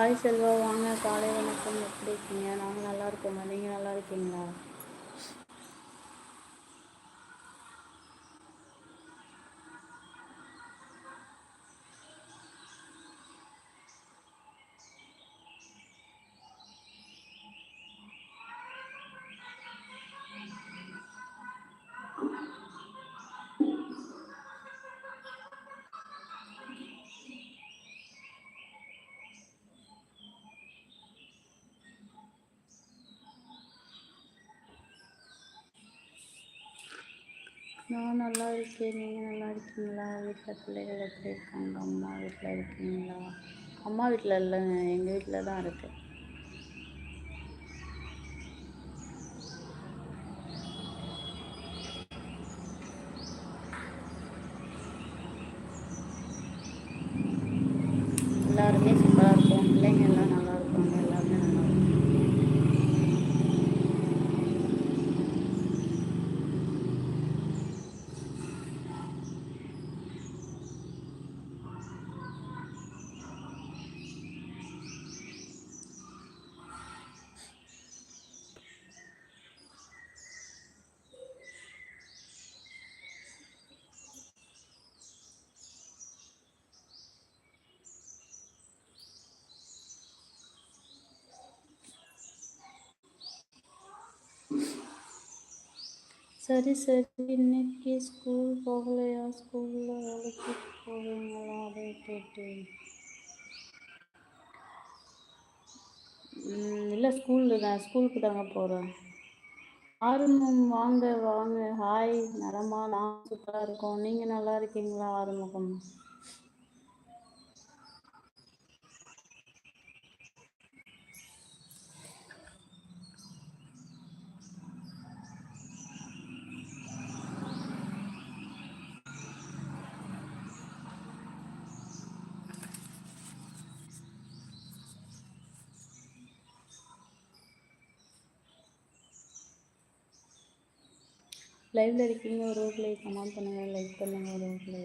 Hi Selva வாங்க காலை வணக்கம். எப்படி இருக்கீங்க? நாங்கள் நல்லா இருக்கோங்க நீங்கள் நல்லா இருக்கீங்களா? நான் நல்லா இருக்கேன். நீங்கள் நல்லா இருக்கீங்களா? வீட்டில் பிள்ளைகள் எப்படி இருக்காங்க? அம்மா வீட்டில் இருக்கீங்களா? அம்மா வீட்டில் இல்லைங்க. எங்கள் வீட்டில் தான் இருக்கேன் எல்லாருமே சூப்பராக இருக்கும் பிள்ளைங்க எல்லாம் நல்லா இருப்பாங்க எல்லாருமே நல்லா இருக்கும் சரி சரி. இன்னைக்கு ஸ்கூல் போகலையா? ஸ்கூலில் வேலைக்கு போவீங்களா அதை கேட்டேன் இல்லை ஸ்கூலில் தான். ஸ்கூலுக்கு தாங்க போகிறேன் ஆறுமுகம் வாங்க வாங்க. ஹாய் நலமா. நான் சூப்பராக இருக்கோம். நீங்கள் நல்லா இருக்கீங்களா? ஆறுமுகம். லைவ்ல இருக்கீங்க ஒரு ஊரில் கமெண்ட் பண்ணுங்க லைக் பண்ணுங்க ஒரு ஊரில்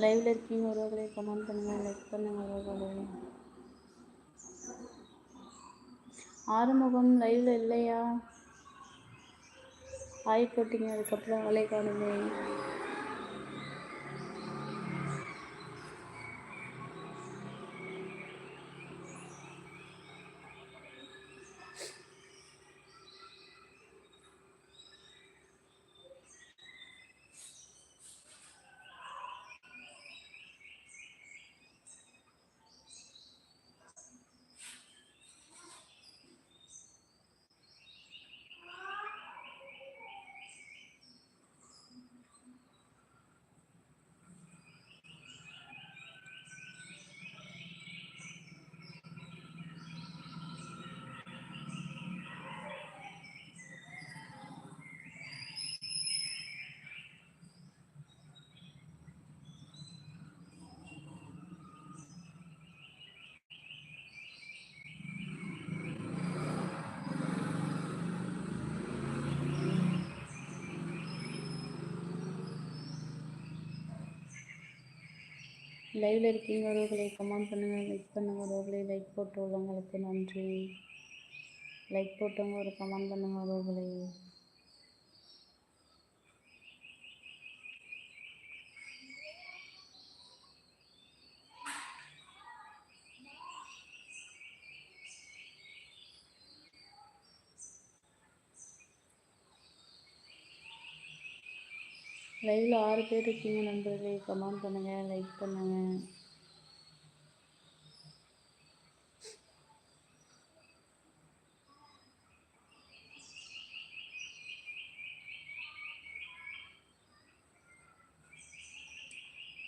லைவ்ல இருக்கீங்க ஒரு ப்ளே கமெண்ட் பண்ணுங்க லைக் பண்ணுங்க ஒரு ஆறுமுகம் லைவ்ல இல்லையா? ஆய் போட்டிங்க அதுக்கப்புறம் ஆளே காணுமே. லைவ்ல இருக்கீங்க உறவுகளை கமெண்ட் பண்ணுங்க. லைக் பண்ணுங்க உறவுகளை லைக் போட்டு உள்ளவங்களுக்கு நன்றி. லைக் போட்டவங்க ஒரு கமெண்ட் பண்ணுங்க உறவுகளை லைவ்ல ஆறு பேர் இருக்கீங்க நண்பர்களே கமெண்ட் பண்ணுங்க லைக் பண்ணுங்க.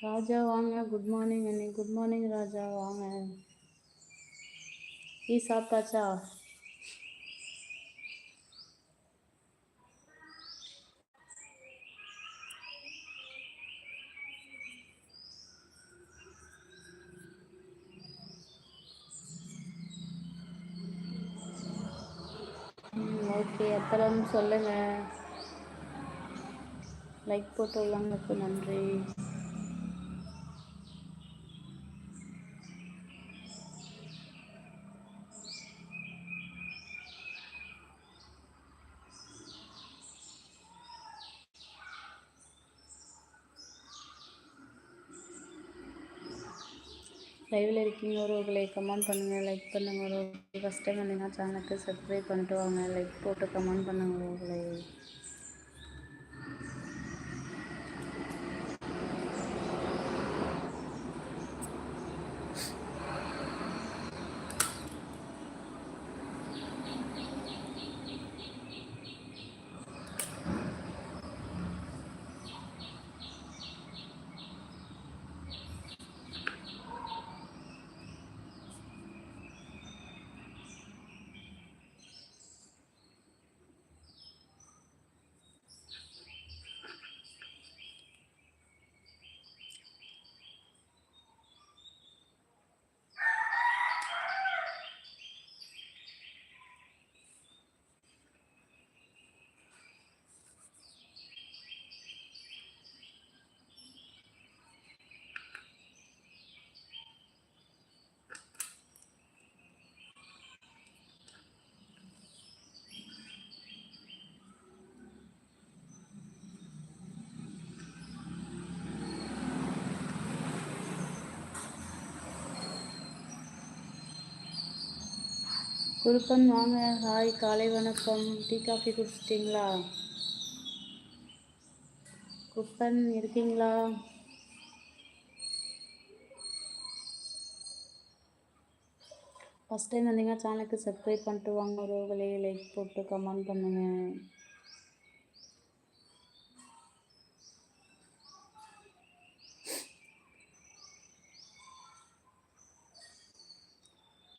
ராஜா வாங்க. குட் மார்னிங் அண்ணி. Good morning Raja. வாங்க. டீ சாப்பிட்டாச்சா ஓகே அப்புறம் சொல்லுங்கள் லைக் போட்டு உள்ளவங்களுக்கு நன்றி. லைவில் இருக்கீங்க ஒருவர்களை கமெண்ட் பண்ணுங்கள் லைக் பண்ணுங்கள் ஒரு ஃபஸ்ட் டைம் வந்தீங்கன்னா சேனலுக்கு சப்ஸ்கிரைப் பண்ணிட்டு வாங்க லைக் போட்டு கமெண்ட் பண்ணுங்கள் ஒருவர்களை குருப்பன் வாங்க. ஹாய் காலை வணக்கம். Tea coffee குடிச்சிட்டிங்களா? குப்பன் இருக்கீங்களா? ஃபஸ்ட் டைம் வந்தீங்கன்னா சேனலுக்கு சப்ஸ்கிரைப் பண்ணிட்டு வாங்க. ஒருவர்களே லைக் போட்டு கமெண்ட் பண்ணுங்கள்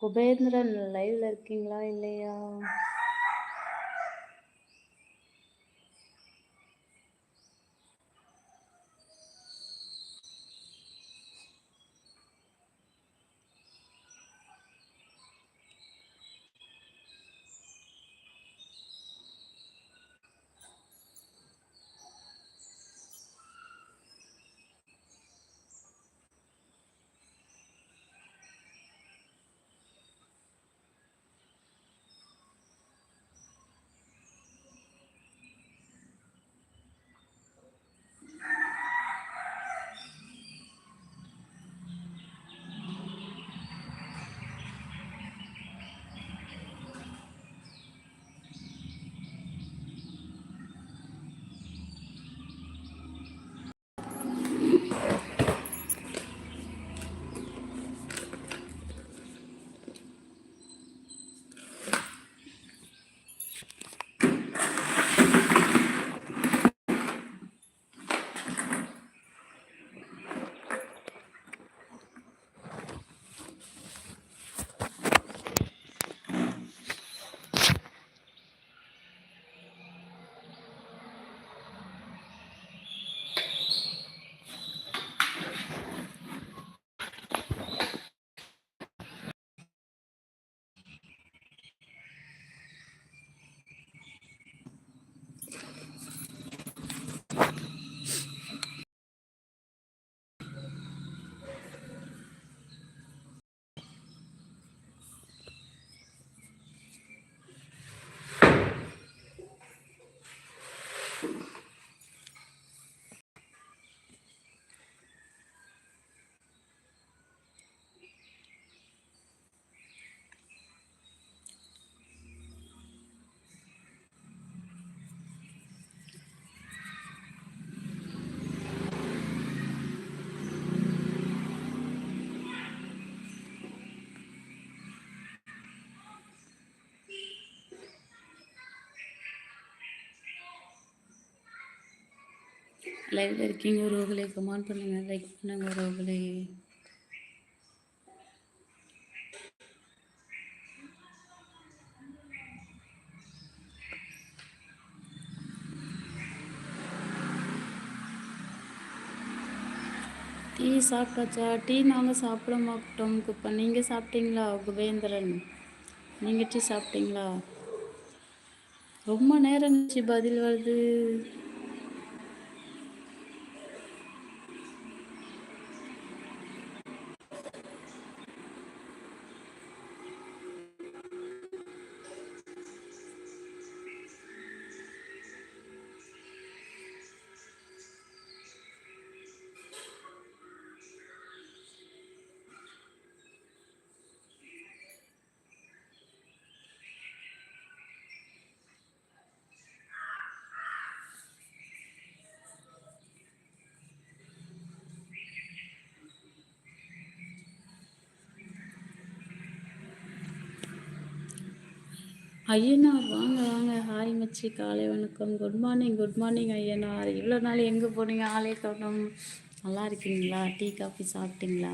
உபேந்திரன் லைவ்ல இருக்கீங்களா இல்லையா? லைவ்ல இருக்கீங்க ரோகலை கமெண்ட் பண்ணுங்கள் லைக் பண்ணுங்கள் ரோகலை டீ சாப்பிட்டாச்சா? டீ நாங்கள் சாப்பிட மாட்டோம் குப்பா. நீங்கள் சாப்பிட்டீங்களா குபேந்திரன்? நீங்கள் டீ சாப்பிட்டீங்களா? ரொம்ப நேரம் பதில் வருது. ஐயனார் வாங்க வாங்க. ஹாய் மச்சி காலை வணக்கம். Good morning good morning Ayyanar இவ்வளோ நாள் எங்கே போனீங்க? ஆளே காணும். நல்லா இருக்கீங்களா? டீ காஃபி சாப்பிட்டீங்களா?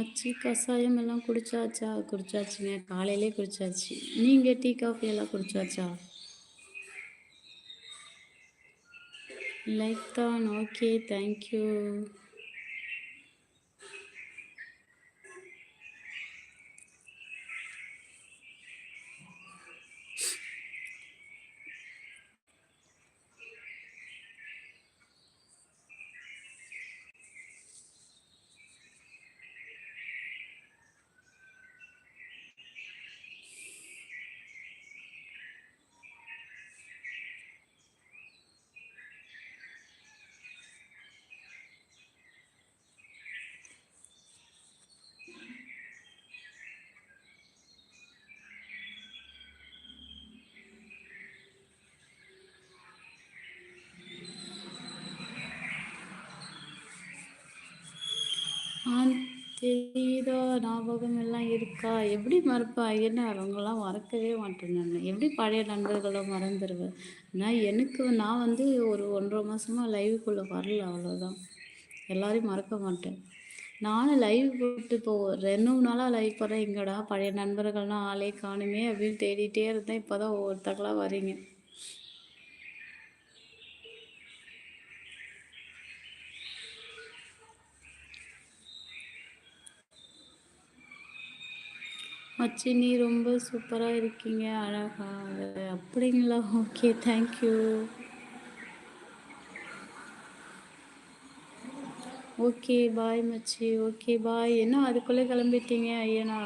மச்சி கஷாயம் எல்லாம் குடிச்சாச்சா? குடிச்சாச்சுங்க. காலையிலே குடிச்சாச்சு. நீங்கள் டீ காஃபி எல்லாம் குடிச்சாச்சா? லைக் தான். ஓகே. தேங்க்யூ தெரியுதோ ஞாபகம் எல்லாம் இருக்கா? எப்படி மறப்பா? என்ன? அவங்கெல்லாம் மறக்கவே மாட்டேன் நான் எப்படி பழைய நண்பர்களை மறந்துடுவேன் நான் எனக்கு நான் வந்து ஒரு ஒன்றரை மாதமாக லைவுக்குள்ளே வரல அவ்வளோதான் எல்லாரையும் மறக்க மாட்டேன். நானும் லைவ் போட்டு இப்போ ரெண்டு மூணு நாளாக லைவ் போகிறேன் எங்கடா பழைய நண்பர்கள்லாம் ஆளே காணுமே அப்படின்னு தேடிட்டே இருந்தேன். இப்போ தான் ஒவ்வொருத்தங்களாக வரீங்க மச்சி நீ ரொம்ப சூப்பராக இருக்கீங்க. அழகாக அப்படிங்களா? ஓகே தேங்க்யூ ஓகே பாய் மச்சி. ஓகே பாய் என்ன அதுக்குள்ளே கிளம்பிட்டீங்க? ஐயனா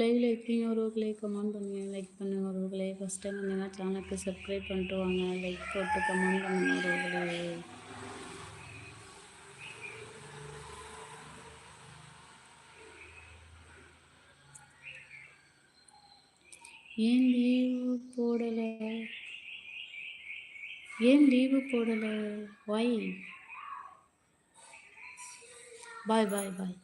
லைவில் இருக்கீங்க ஒருவர்களே கமெண்ட் பண்ணுங்கள் லைக் பண்ணுங்கள் ஒருவர்களே ஃபஸ்ட் டைம் வந்தீங்கன்னா சேனலுக்கு சப்ஸ்கிரைப் பண்ணிட்டு வாங்க. லைக் போட்டு கமெண்ட் பண்ணுங்கள் ஒருவர்களே ஏன் லீவு போடலை? ஏன் லீவு போடலை? வை பாய் பாய் பாய்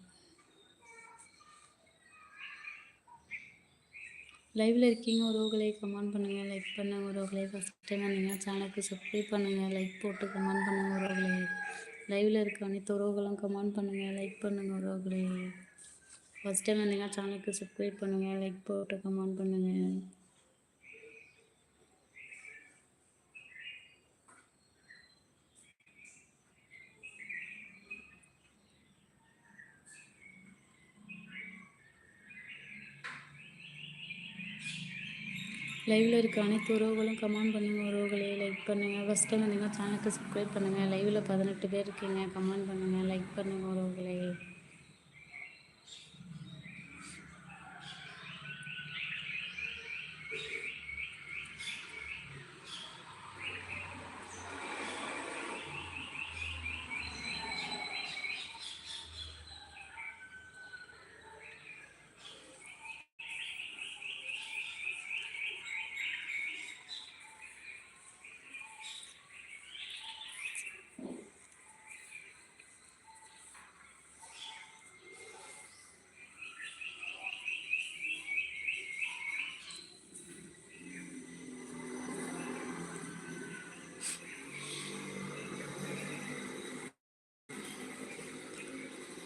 லைவில் இருக்கீங்க உறவுகளை கமெண்ட் பண்ணுங்கள் லைக் பண்ணுங்கள் உறவுகளை ஃபஸ்ட் டைம் வந்தீங்கன்னா சேனலுக்கு சப்ஸ்கிரைப் பண்ணுங்கள் லைக் போட்டு கமெண்ட் பண்ணுங்கள் உறவுகளை லைவில் இருக்க அனைத்து உறவுகளும் கமெண்ட் பண்ணுங்கள் லைக் பண்ணுங்கள் உறவுகளை ஃபஸ்ட் டைம் வந்தீங்கன்னா சேனலுக்கு சப்ஸ்கிரைப் பண்ணுங்கள் லைக் போட்டு கமெண்ட் பண்ணுங்கள் லைவில் இருக்க அனைத்து உறவுகளும் கமெண்ட் பண்ணுங்கள் உறவுகளே. லைக் பண்ணுங்கள் ஃபஸ்ட் டைம் வந்தீங்கன்னா சேனலுக்கு சப்ஸ்கிரைப் பண்ணுங்கள் லைவில் பதினெட்டு பேர் இருக்கீங்க. கமெண்ட் பண்ணுங்கள் லைக் பண்ணுங்கள் உறவுகளே.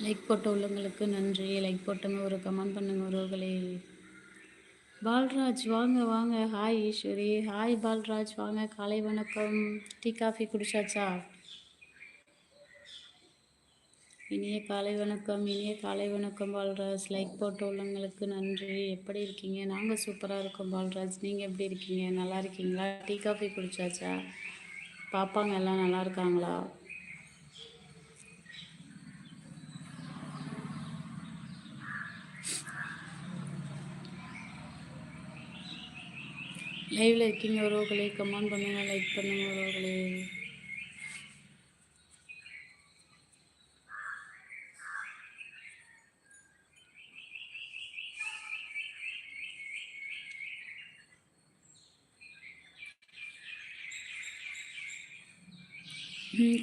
லைக் போட்ட உள்ளங்களுக்கு நன்றி. லைக் போட்டுங்க ஒரு கமெண்ட் பண்ணுங்க உறவுகளே. பால்ராஜ் வாங்க வாங்க. ஹாய் ஈஸ்வரி. ஹாய் பால்ராஜ். வாங்க காலை வணக்கம். டீ காஃபி குடிச்சாச்சா? இனிய காலை வணக்கம் இனிய காலை வணக்கம் பால்ராஜ். லைக் போட்ட உள்ளங்களுக்கு நன்றி. எப்படி இருக்கீங்க? நாங்கள் சூப்பராக இருக்கோம் பால்ராஜ். நீங்கள் எப்படி இருக்கீங்க? நல்லா இருக்கீங்களா? டீ காஃபி குடிச்சாச்சா? பாப்பாங்க எல்லாம் நல்லா இருக்காங்களா? லைவில் இருக்கீங்க உறவுகளே. கமெண்ட் பண்ணுங்கள் லைக் பண்ணுங்கள் உறவுகளே.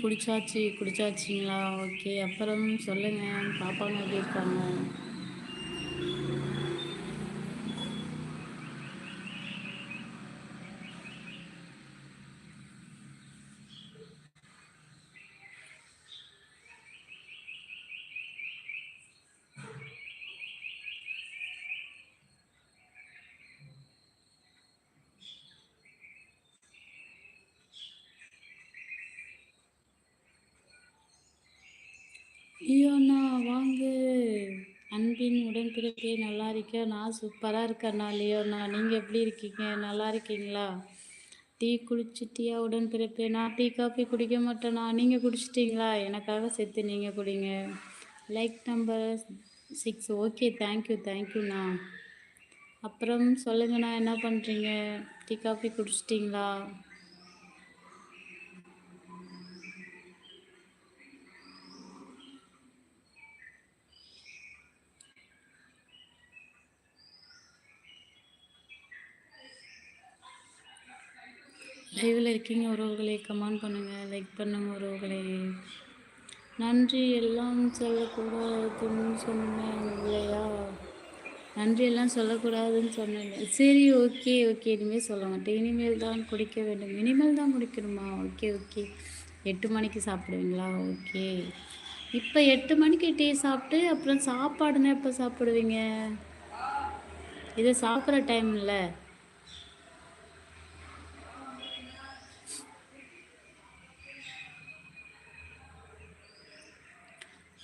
குடிச்சாச்சு குடிச்சாச்சிங்களா? ஓகே அப்புறம் சொல்லுங்கள் பாப்பாங்க எப்படி இருக்காங்க? உடன்பிறப்பே நல்லா இருக்கேன் நான் சூப்பராக இருக்கேண்ணா லியோண்ணா நீங்கள் எப்படி இருக்கீங்க? நல்லா இருக்கீங்களா? டீ குடிச்சிட்டியா? உடன்பிறப்பே நான் டீ காஃபி குடிக்க மாட்டேண்ணா நீங்கள் குடிச்சிட்டிங்களா? எனக்காக சேர்த்து நீங்கள் குடிங்க. Like number six okay thank you தேங்க்யூண்ணா அப்புறம் சொல்லுங்கண்ணா என்ன பண்ணுறீங்க டீ காஃபி குடிச்சிட்டிங்களா? லைவில் இருக்கீங்க உறவுகளை கமெண்ட் பண்ணுங்கள் லைக் பண்ணுங்கள் உறவுகளே. நன்றி எல்லாம் சொல்லக்கூடாதுன்னு சொன்னேன் இல்லையா? நன்றி எல்லாம் சொல்லக்கூடாதுன்னு சொன்னேன். சரி ஓகே ஓகே இனிமேல் சொல்ல மாட்டேன் இனிமேல் தான் குடிக்க வேண்டும். இனிமேல் தான் குடிக்கணுமா? ஓகே ஓகே எட்டு மணிக்கு சாப்பிடுவீங்களா? ஓகே இப்போ எட்டு மணிக்கு டீ சாப்பிட்டு அப்புறம் சாப்பாடுனா எப்போ சாப்பிடுவீங்க? இது சாப்பிட்ற டைம் இல்லை.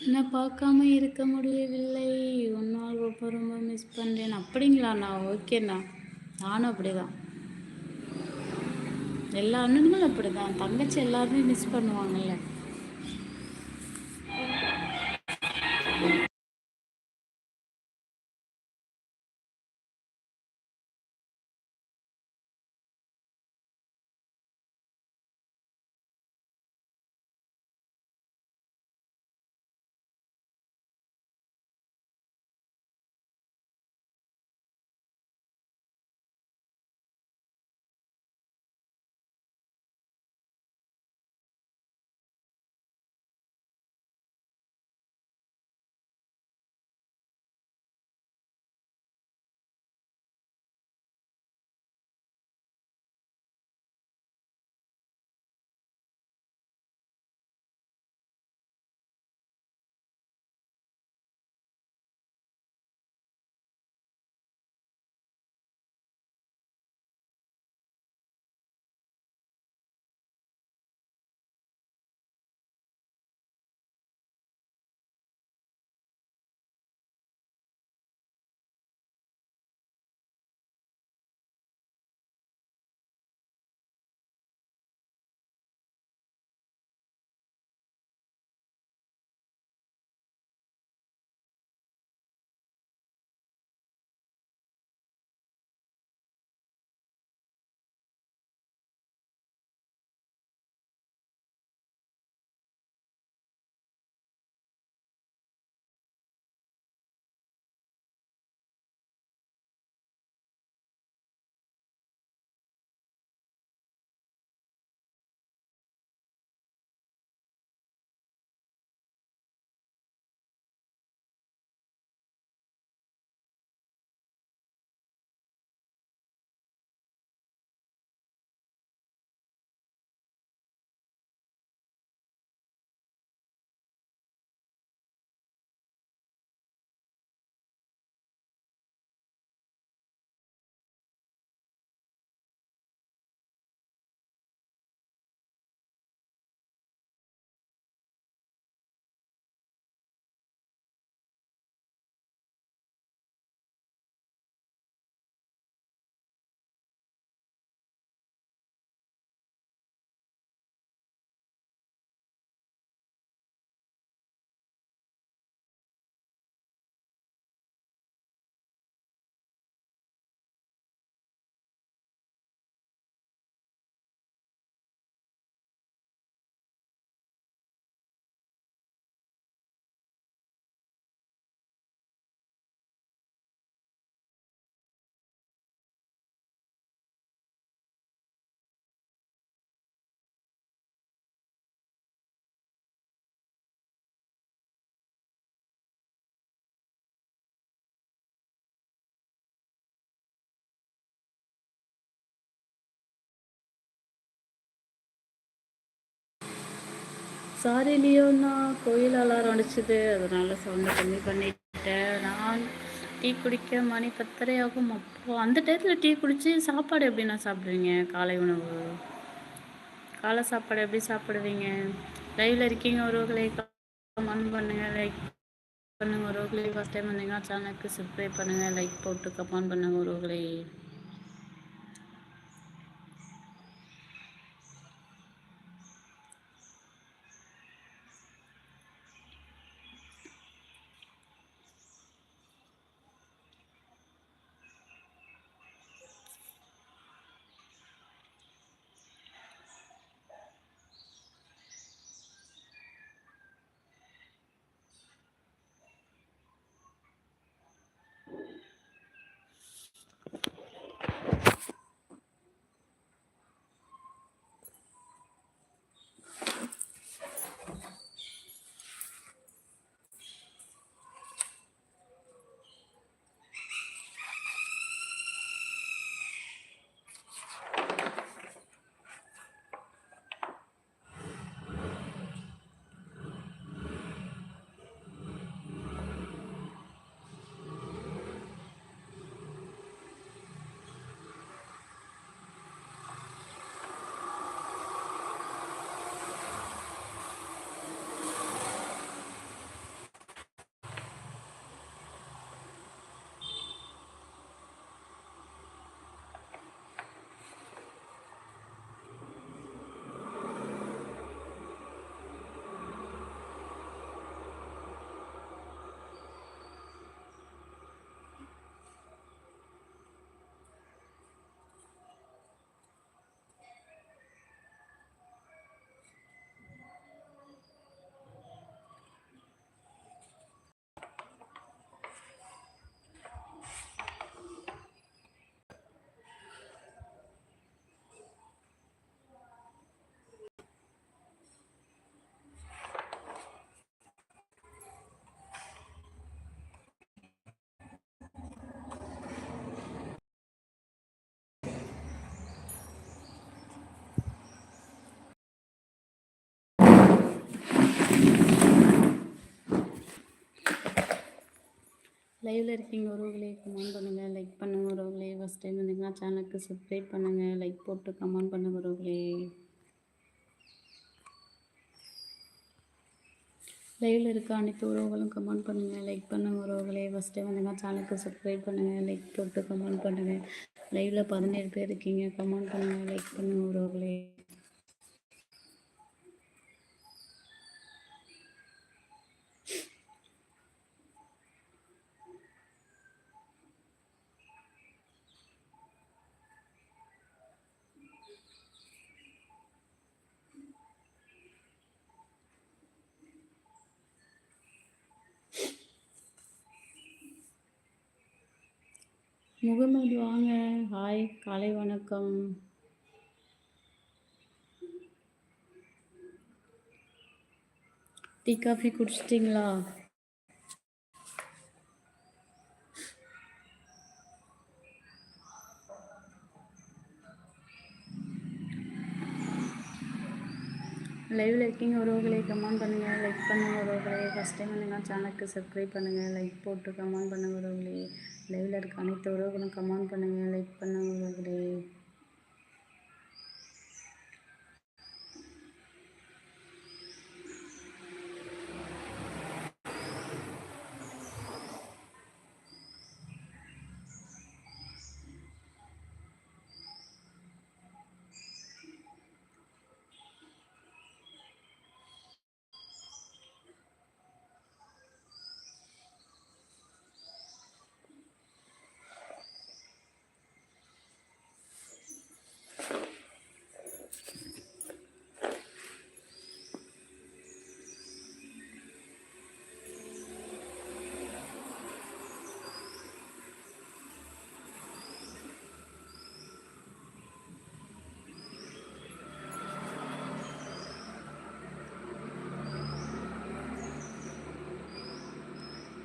என்ன பார்க்காம இருக்க முடியவில்லை. உன்னால் ரொம்ப ரொம்ப மிஸ் பண்ணுறேன் அப்படிங்களாண்ணா ஓகேண்ணா நானும் அப்படிதான். எல்லா அண்ணனுங்களும் அப்படிதான். தங்கச்சி எல்லாருமே மிஸ் பண்ணுவாங்கல்ல. சாரி லியோண்ணா கோயில் அலாரம் அடிச்சுது. அதனால சவுண்டை கம்மி பண்ணிட்டேன். நான் டீ குடிக்க மணி பத்தரை ஆகும் அப்போ அந்த டயத்தில் டீ குடித்து சாப்பாடு எப்படி நான் சாப்பிடுவீங்க? காலை உணவு. காலை சாப்பாடு எப்படி சாப்பிடுவீங்க? லைவில் இருக்கீங்க ஒருவர்களை கமெண்ட் பண்ணுங்கள் லைக் பண்ணுங்க. ஒருவர்களை ஃபஸ்ட் டைம் வந்தீங்கன்னா சேனலுக்கு சப்ஸ்கிரைப் பண்ணுங்க. லைக் போட்டு கமெண்ட் பண்ணுங்கள் ஒருவர்களை. லைவ்ல இருக்கீங்க உறவுகளே கமெண்ட் பண்ணுங்க லைக் பண்ணுங்க உறவுகளே ஃபஸ்ட் டைம் வந்தீங்கன்னா சேனலுக்கு சப்ஸ்கிரைப் பண்ணுங்க லைக் போட்டு கமெண்ட் பண்ணுங்க உறவுகளே லைவ்ல இருக்க அனைத்து உறவுகளும் கமெண்ட் பண்ணுங்க லைக் பண்ணுங்க உறவுகளே ஃபஸ்ட் டைம் வந்தீங்கன்னா சேனலுக்கு சப்ஸ்கிரைப் பண்ணுங்க லைக் போட்டு கமெண்ட் பண்ணுங்க. லைவ்ல பதினேழு பேர் இருக்கீங்க கமெண்ட் பண்ணுங்க லைக் பண்ணுங்க உறவுகளே முகமது வாங்க. ஹாய் காலை வணக்கம். டீ காஃபி குடிச்சிட்டிங்களா? லைவில் இருக்கீங்க உறவுகளை கமெண்ட் பண்ணுங்கள் லைக் பண்ணுங்கள் உறவுகளே. ஃபஸ்ட் டைம் வந்தீங்கன்னா சேனலுக்கு சப்ஸ்கிரைப் பண்ணுங்கள் லைக் போட்டு கமெண்ட் பண்ணுங்கள் உறவுகளே. லைவில் இருக்க அனைத்து உறவுகளும் கமெண்ட் பண்ணுங்கள் லைக் பண்ணுங்கள் உறவுகளே.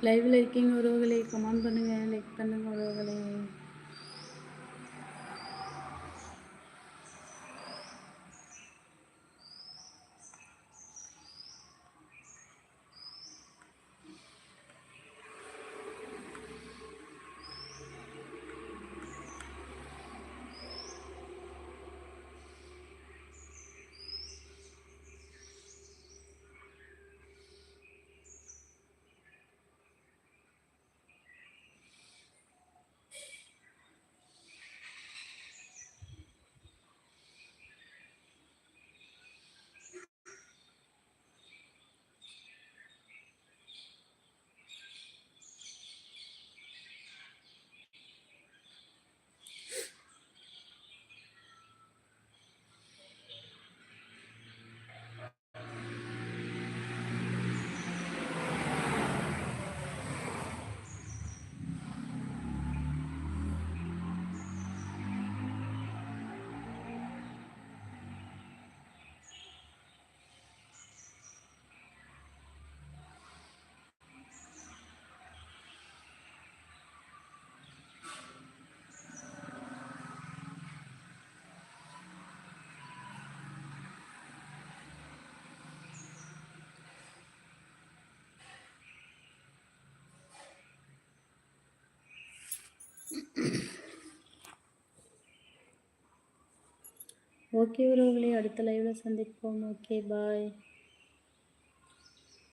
லைவில் இருக்கீங்க உறவுகளை கமெண்ட் பண்ணுங்கள் லைக் பண்ணுங்கள் உறவுகளை. ஓகே உறவுகளே அடுத்த லைவில் சந்திப்போம். Okay bye